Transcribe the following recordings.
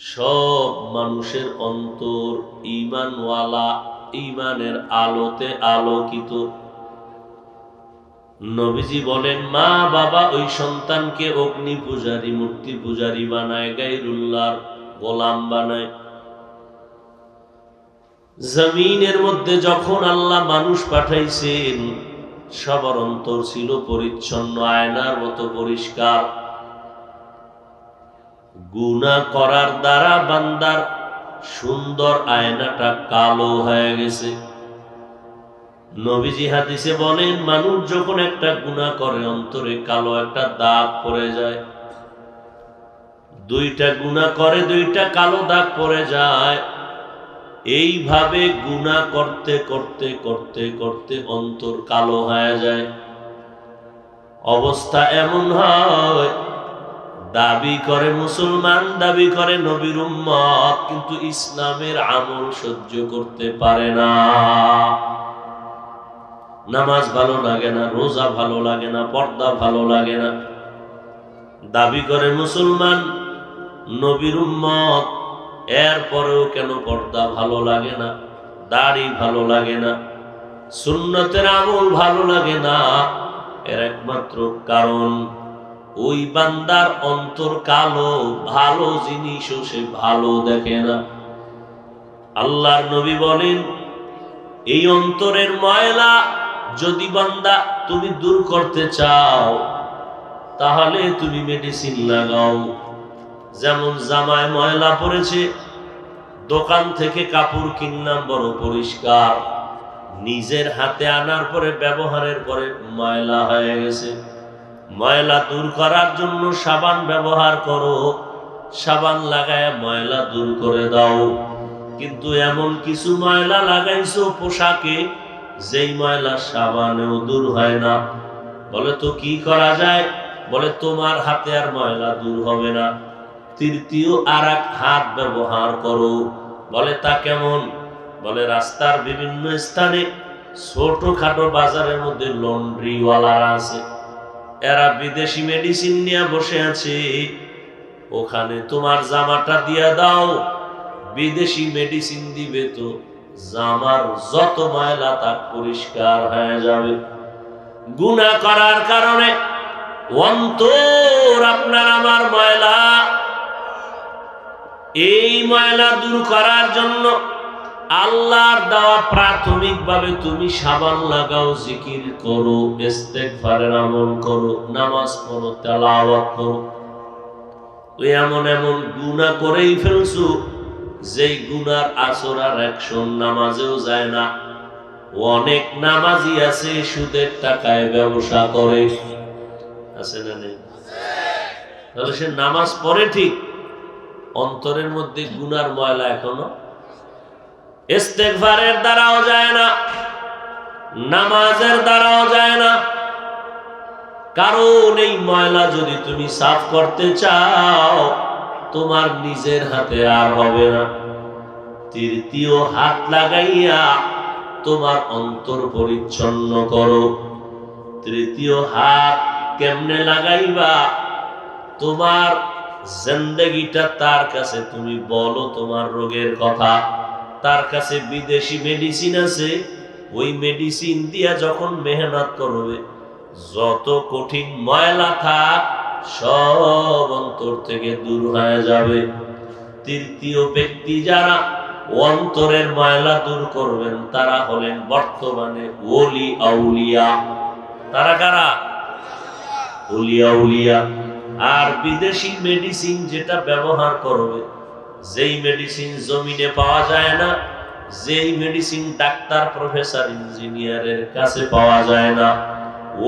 সব মানুষের অন্তর ইমানওয়ালা ইমানের আলোতে আলোকিত। নবীজি বলেন, মা, বাবা, ওই সন্তানকে অগ্নি পূজারী মূর্তি পূজারী বানায়, গাইরুল্লাহর গোলাম বানায়। জমিনের মধ্যে যখন আল্লাহ মানুষ পাঠাইছেন, সবার অন্তর ছিল পরিচ্ছন্ন, আয়নার মতো পরিষ্কার। গুনাহ করার দ্বারা বান্দার সুন্দর আয়নাটা কালো হয়ে গেছে। নবীজি হাদিসে বলেন, মানুষ যখন একটা গুনাহ করে, অন্তরে কালো একটা দাগ পড়ে যায়। দুইটা গুনাহ করে, দুইটা কালো দাগ পড়ে যায়। এইভাবে গুনাহ করতে করতে করতে করতে অন্তর কালো হয়ে যায়। অবস্থা এমন হয় দাবি করে মুসলমান, দাবি করে নবীর উম্মত, কিন্তু ইসলামের আমল সহ্য করতে পারে না। নামাজ ভালো লাগে না, রোজা ভালো লাগে না, পর্দা ভালো লাগে না। দাবি করে মুসলমান, নবীর উম্মত, এরপরেও কেন পর্দা ভালো লাগে না, দাড়ি ভালো লাগে না, সুন্নতের আমল ভালো লাগে না, এর একমাত্র কারণ ওই বান্দার অন্তর কালো, ভালো জিনিসও সে ভালো দেখে না। আল্লাহর নবী বলেন, এই অন্তরের ময়লা যদি বান্দা তুমি দূর করতে চাও, তাহলে তুমি মেডিসিন লাগাও। যেমন জামায় ময়লা পড়েছে, দোকান থেকে কাপড় কিনলাম, বড় পরিষ্কার। নিজের হাতে আনার পরে ব্যবহারের পরে ময়লা হয়ে গেছে। ময়লা দূর করার জন্য সাবান ব্যবহার করো। সাবান লাগায় ময়লা দূর করে দাও। কিন্তু এমন কিছু ময়লা লাগাইছো পোশাকে, যেই ময়লা সাবানেও দূর হয় না। বলে তো কি করা যায়? বলে তোমার হাতে আর ময়লা দূর হবে না। তৃতীয় আর এক হাত ব্যবহার করো। বলে তা কেমন? বলে রাস্তার বিভিন্ন স্থানে ছোটখাটো বাজারের মধ্যে লন্ড্রিওয়ালারা আছে। এরা বিদেশি মেডিসিন নিয়ে বসে আছে। ওখানে তোমার জামাটা দিয়া দাও। বিদেশি মেডিসিন দিবে তো জামার যত ময়লা তার পরিষ্কার হয়ে যাবে। গুণা করার কারণে অন্তর আপনার আমার ময়লা। এই ময়লা দূর করার জন্য আল্লাহর দেওয়া প্রাথমিকভাবে তুমি সাবান লাগাও, জিকির করো, ইস্তেগফারের আমল করো, নামাজ পড়ো, তেলাওয়াত করো। তুই এমন এমন গুনাহ করেই ফেলছু, যেই গুনার আসর আর একশন নামাজেও যায় না। অনেক নামাজি আছে, সুদের টাকায় ব্যবসা করে। আছে না নেই? তাহলে সে নামাজ পড়ে ঠিক, অন্তরের মধ্যে গুনার ময়লা এখনও ইস্তেগফারের দ্বারাও যায় না, নামাজের দ্বারাও যায় না। কারণ এই ময়লা যদি তুমি সাফ করতে চাও, তোমার নিজের হাতে আর হবে না। তৃতীয় হাত লাগাইয়া তোমার অন্তর পরিচ্ছন্ন করো। তৃতীয় হাত কেমনে লাগাইবা? তোমার জিন্দগিটা তার কাছে, তুমি বলো তোমার রোগের কথা। তার কাছে বিদেশি মেডিসিন আছে, ওই মেডিসিন দিয়া যখন মেহনত করবে, যত কঠিন ময়লা থাক, সব অন্তর থেকে দূর হয়ে যাবে। তৃতীয় ব্যক্তি যারা অন্তরের ময়লা দূর করবেন, তারা হলেন বর্তমানে ওলি আউলিয়া। তারা কারা? উলিয়া উলিয়া আর বিদেশি মেডিসিন যেটা ব্যবহার করবে যেই মেডিসিন জমিনে পাওয়া যায় না, যেই মেডিসিন ডাক্তার প্রফেসর ইঞ্জিনিয়ারের কাছে পাওয়া যায় না,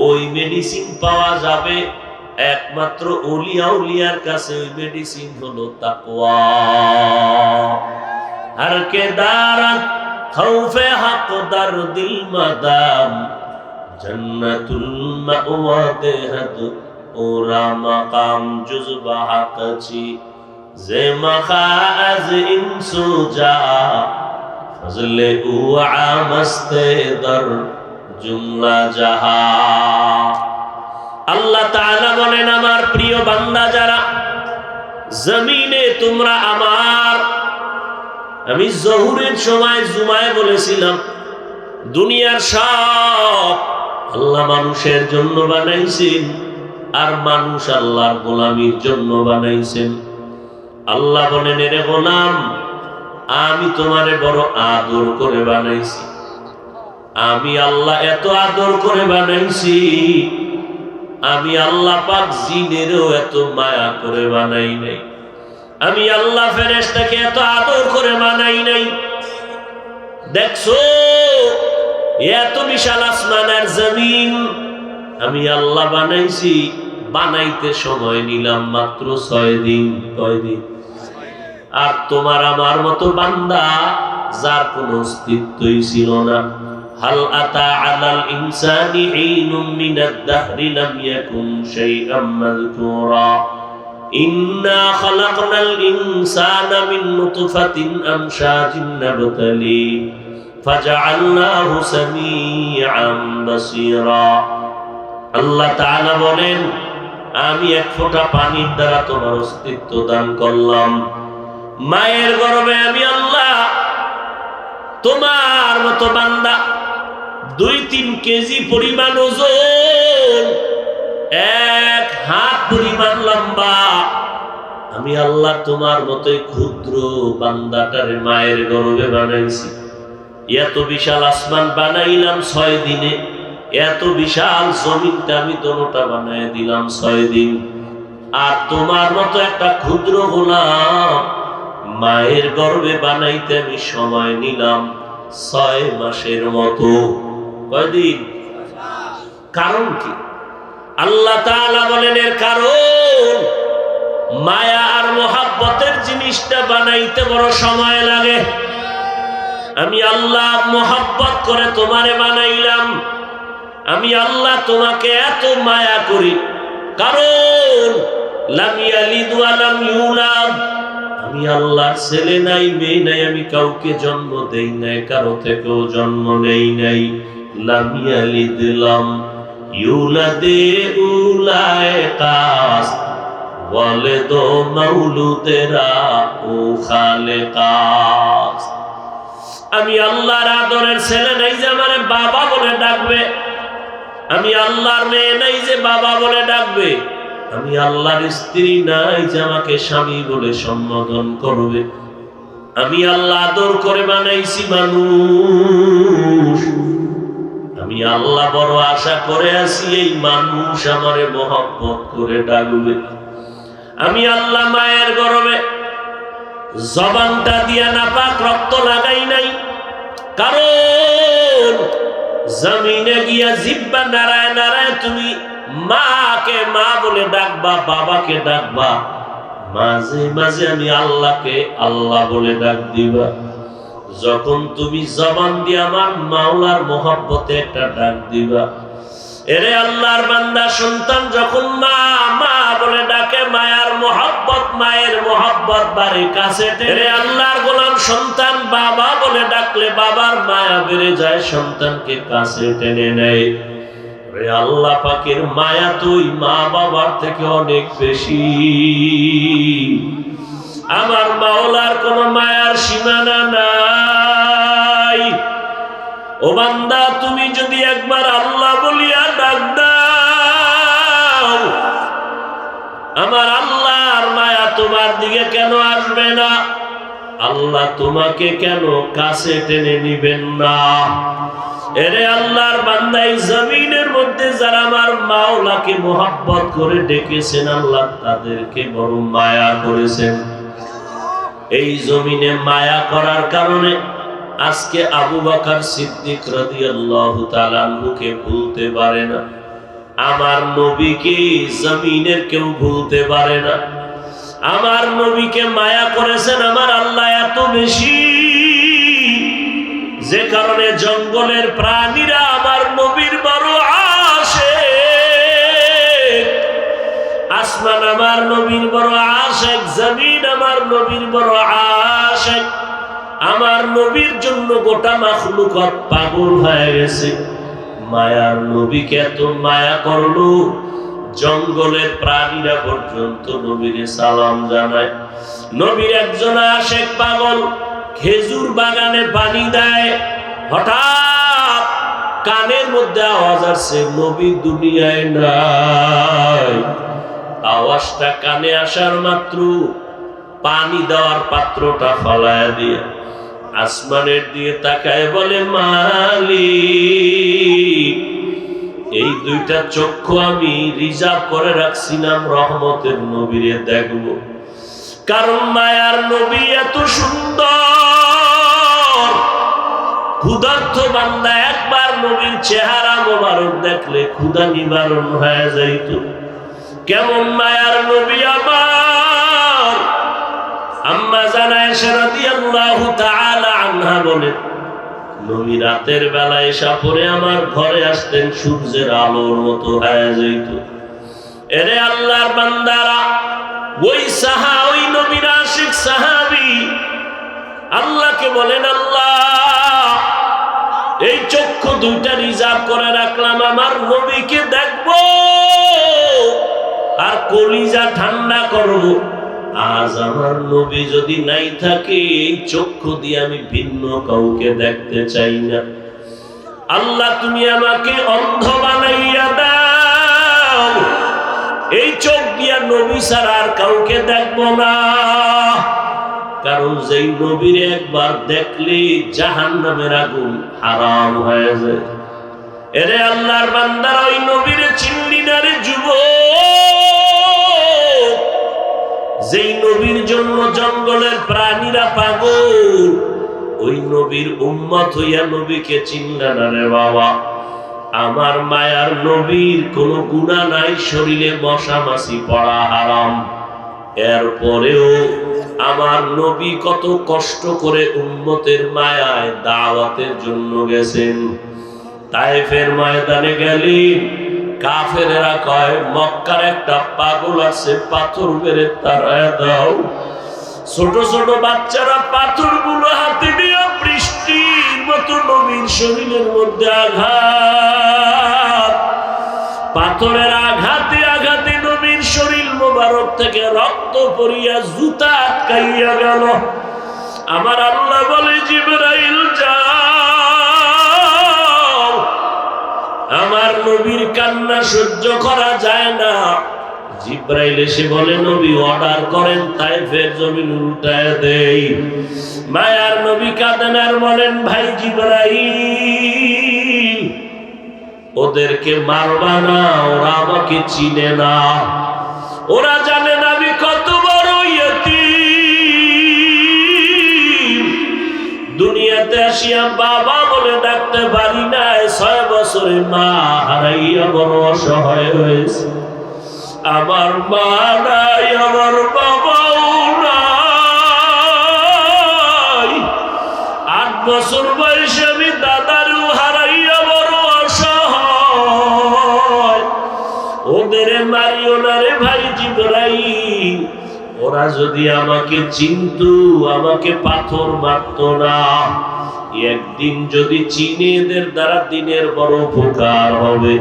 ওই মেডিসিন পাওয়া যাবে একমাত্র অলিয়া উলিয়ার কাছে। ওই মেডিসিন হলো তাকওয়া। আর কে দারা খাউফে হক, দর দিল মাদাম, জান্নাতুল মাওয়া দেহদ ওরা মাকাম, জুজবা হাকাচি আজ ইনসু যা ফজলে উ আমস্তে দর জুমলা জাহা আল্লাহ তাআলা বলেন, আমার প্রিয় বান্দা যারা জমিনে তোমরা আমার, আমি জহুরের সময় জুমায় বলেছিলাম, দুনিয়ার সব আল্লাহ মানুষের জন্য বানাইছেন, আর মানুষ আল্লাহর গোলামির জন্য বানাইছেন। আল্লাহ বলেন, এরে গোলাম, আমি তোমারে বড় আদর করে বানাইছি। আমি আল্লাহ এত আদর করে বানাইছি। আমি আল্লাহ পাক জিনেরও এত মায়া করে বানাই নাই। আমি আল্লাহ ফেরেশতাকে এত আদর করে বানাই নাই। দেখছ, এত বিশাল আসমান আর জমিন। আমি আল্লাহ বানাইছি, বানাইতে সময় নিলাম মাত্র ছয় দিন কয় দিন। আর তোমার আমার মতো বান্দা যার কোনো অস্তিত্বই ছিল না। হাল আতা আলাল ইনসানি ঈনুম মিনাদ দাহরি লাম ইয়াকুন শাইআম মাযকুরা। ইন্না খালাকনাল ইনসানা মিন নুতফাতিন আমশাজিন নাবতালি। ফাজআলনাহু সামিআম বাসীরা। আল্লাহ তাআলা বলেন, আমি এক ফোঁটা পানির দ্বারা তোমার অস্তিত্ব দান করলাম। মায়ের গর্বে আমি আল্লাহ, তোমার মতো বান্দা, দুই তিন কেজি পরিমাণ ওজন, এক হাত পরিমাণ লম্বা। আমি আল্লাহ তোমার মতোই ক্ষুদ্র বান্দাটারে মায়ের গর্বে বানাইছি। এত বিশাল আসমান বানাইলাম ছয় দিনে, এত বিশাল জমিনটা আমি দোনোটা বানাই দিলাম ছয় দিন। আর তোমার মতো একটা ক্ষুদ্র গোলাম মায়ের গর্ভে বানাইতে আমি সময় নিলাম ছয় মাসের মতো। কয়দিন? কারণ কি? আল্লাহ তাআলা বলেন, এর কারণ মায়া আর মোহাব্বতের জিনিসটা বানাইতে বড় সময় লাগে। আমি আল্লাহ মোহাব্বত করে তোমারে বানাইলাম। আমি আল্লাহ তোমাকে এত মায়া করি। কারণ লাম ইয়ালিদ ওয়া লাম ইউলাদ। আমি আল্লাহর ছেলে নাই, মেয়ে নাই, আমি কাউকে জন্ম দেই নাই, কারও থেকেও জন্ম নেই নাই। লাম দিলাম লাম ইউলাদে উলায় কাস বলে দো মাউলুদেরা ও খালে কাস। আমি আল্লাহর আদরের ছেলে নাই যে আমার বাবা বলে ডাকবে। আমি আল্লাহর মেয়ে নাই যে বাবা বলে ডাকবে। আমি আল্লাহর স্ত্রী নাই যে আমাকে স্বামী বলে সম্বোধন করবে। আমি আল্লাহ আদর করে বানাইছি মানুষ। আমি আল্লাহ বড় আশা করে আছি এই মানুষ আমারে মহব্বত করে ডাকবে। আমি আল্লাহ মায়ের গরমে জবানটা দিয়া না পাক রক্ত লাগাই নাই। কারণ জমিনে গিয়া জিব্বা নারায় নারায় তুমি মাকে মা বলে ডাকবা, বাবাকে ডাকবা। মাঝে মাঝে আমি আল্লাহকে আল্লাহ বলে ডাক দিবা। যখন তুমি জবান দিয়ে আমার মাওলার মোহাব্বতে একটা ডাক দিবা, এরে আল্লাহর বান্দা, সন্তান যখন মা মা বলে ডাকে, মায়ার মোহাব্বত, মায়ের মোহাব্বত বাড়ি কাছে এরে আল্লাহর গোলাম সন্তান, বাবা বলে ডাকলে বাবার মায়া বেড়ে যায়, সন্তানকে কাছে টেনে নেয়। আল্লাহ পাকের মায়া তুই মা বাবার থেকে অনেক বেশি। আমার মাওলার কোন মায়ার সীমানা নাই। ও বান্দা, তুমি যদি একবার আল্লাহ বলিয়া ডাক দাও, আমার আল্লাহর মায়া তোমার দিকে কেন আসবে না? আল্লাহ তোমাকে কেন কাছে টেনে নিবেন না? এরে আল্লাহর বান্দাই, জমিনের মধ্যে যারা আমার মাওলাকে মোহাব্বত করে ডেকেছেন, আল্লাহ তাদেরকে বড় মায়া করেছেন। এই জমিনে মায়া করার কারণে আজকে আবু বাকার সিদ্দিক মুখে ভুলতে পারে না। আমার নবীকে জমিনের কেউ ভুলতে পারে না। আমার নবীকে মায়া করেছেন, আমার আল্লাহ এত বেশি। যে কারণে জঙ্গলের প্রাণীরা আমার নবীর বড় আসে। আসমান আমার নবীর বড় আশেক, জমিন আমার নবীর বড় আশেক। আমার নবীর জন্য গোটা মাখলুকত পাগল হয়ে গেছে। মায়ার নবীকে এত মায়া করল, জঙ্গলের প্রাণীরা পর্যন্ত নবীরে সালাম জানায়। নবীর একজন আশেক পাগল খেজুর বাগানে পানি দেয়। হঠাৎ কানের মধ্যে আওয়াজ আসছে, নবী দুনিয়ায় নাই। আওয়াজটা কানে আসার মাত্র পানি দেওয়ার পাত্রটা ফলায় দিয়ে আসমানের দিয়ে তাকায় বলে মালি এই দুইটা চক্ষু আমি রিজার্ভ করে রাখছিলাম রহমতের নবীরে দেখব। কারণ মায়ার নবী এত সুন্দর ক্ষুধার্থ বান্দা একবার নবীর চেহারা মোবারক দেখলে ক্ষুধা নিবারণ হয়ে যাইত। কেমন মায়ার নবী আমার? আম্মা জানায় সেরাদি আল্লাহ আনহা বলেন নবী রাতের বেলা এসা পরে আমার ঘরে আসতেন, সূর্যের আলোর মতো হয়ে যাইত। এরে আল্লাহর বান্দারা, ওই সাহা, ওই নবীর আশিক সাহাবি, আল্লাহকে বলেন আল্লাহ চক্ষু দুইটা রিজার্ভ করে রাখলাম, আমার নবীকে দেখব। আর কলিজা ঠান্ডা করব। আজ আমার নবী যদি নাই থাকে, এই চক্ষু দিয়ে আমি ভিন্ন কাউকে দেখতে চাই না। আল্লাহ, তুমি আমাকে অন্ধ বানাইয়া দাও। এই চোখ দিয়া নবী ছাড়া আর কাউকে দেখব না। কারণ যেই নবীর একবার দেখলে জাহান নামের আগুন হারাম হয়ে যায়। এরে আল্লাহর বান্দার, ওই নবীর চিন্নি না রে যুবক, যেই নবীর জন্য জঙ্গলের প্রাণীরা পাগল, ওই নবীর উম্মত হইয়া নবীকে চিন্তা না রে বাবা। আমার মায়ার নবীর কোনো গুণা নাই, শরীরে মশা মাছি পড়া হারাম। এরপরেও আমার নবী কত কষ্ট করে উম্মতের মায়ায় দাওয়াতের জন্য গেছেন। তাইফের ময়দানে গেলেন কাফেরেরা কয়, মক্কার একটা পাগল আছে, পাথর মেরে তারায় দাও। ছোট ছোট বাচ্চারা পাথরগুলো হাতে নিয়ে বৃষ্টির মতো নবীর শরীরের মধ্যে আঘাত। পাথরের আঘাতে মোবারক থেকে রক্ত পরিয়া জুতা আটকাইয়া গেল। আমার আল্লাহ বলে, জিবরাইল, যাও। আমার নবীর কান্না সহ্য করা যায় না। জিব্রাইল এসে বলে, নবী, অর্ডার করেন তাই ফের জমিন উল্টায় দেই। মায়ার নবী কাঁদেন আর বলেন, ভাই জিব্রাইল, ওদেরকে মারবা না, ওরা আমাকে চিনে না। ওরা জানে না আমি কত বড় ইয়তীম। দুনিয়াতে আসিয়া বাবা বলে ডাকতে পারি নাই ছয় বছরে মা হারাইয়া বড় অসহায় হয়েছে। আমার মা নাই, আমার বাবাও নাই। আট বছর ওদের মারিও না ভাই জিবরাই ওরা যদি আমাকে চিনতু, আমাকে পাথর মারত না। একদিন যদি চিনে এদের দ্বারা দিনের বড় উপকার হবে,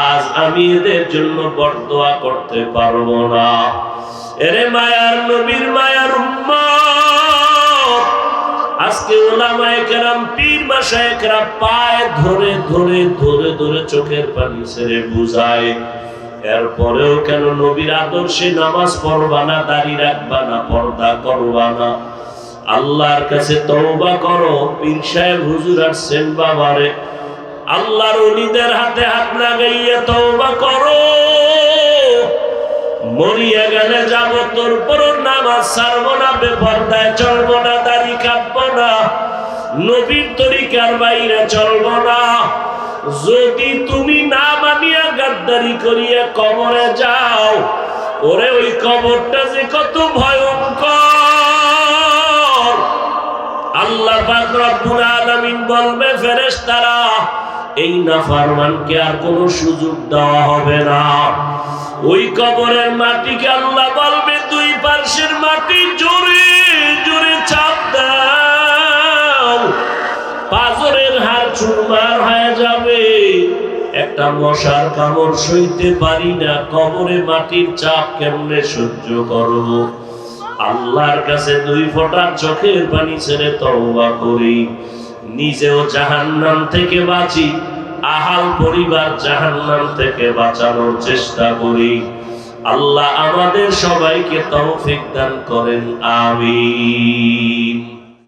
আজ আমি এদের জন্য বরদোয়া করতে পারব না। এরে মায়ার নবীর মায়ার উম্মত আজকে ওলামায়ে কেরাম পীর মাসায়ে কেরাম পায়ে ধরে ধরে ধরে ধরে চোখের পানি ছেড়ে বুঝায়। এরপরেও কেন নবীর আদর্শে নামাজ পড়বা না, দাড়ি রাখবা না, পর্দা করবা না? আল্লাহর কাছে তওবা করো, পীর সাহেব হুজুর আসছেন বাবারে। আল্লাহর অলিদের হাতে হাত লাগাইয়া তওবা করো। মরিয়া গেলে যাব, তোর পর নামাজ ছাড়বো না, বেপর্দায় চলবো না, দাড়ি না নবীর তরিকার বাইরে চলবো না। যদি তুমি না মানিয়া গাদ্দারি করিয়া কবরে যাও, ওরে ওই কবরটা যে কত ভয়ঙ্কর। আল্লাহ পাক রব্বুল আলামিন বলবে, ফেরেশতারা, এই নাফরমানকে আর কোনো সুযোগ দেওয়া হবে না। ওই কবরের মাটিকে আল্লাহ বলবে, দুই পার্শ্বের মাটি পাজরের হার চুরমার হয়ে যাবে। একটা মশার কামড় সইতে পারি না, কবরে মাটির চাপ কেমনে সহ্য করব? আল্লাহর কাছে দুই ফোঁটা চোখের পানি ছেড়ে তওবা করি। নিজেও জাহান্নাম থেকে বাঁচি, আহাল পরিবার জাহান্নাম থেকে বাঁচানোর চেষ্টা করি। আল্লাহ আমাদের সবাইকে তৌফিক দান করেন, আমিন।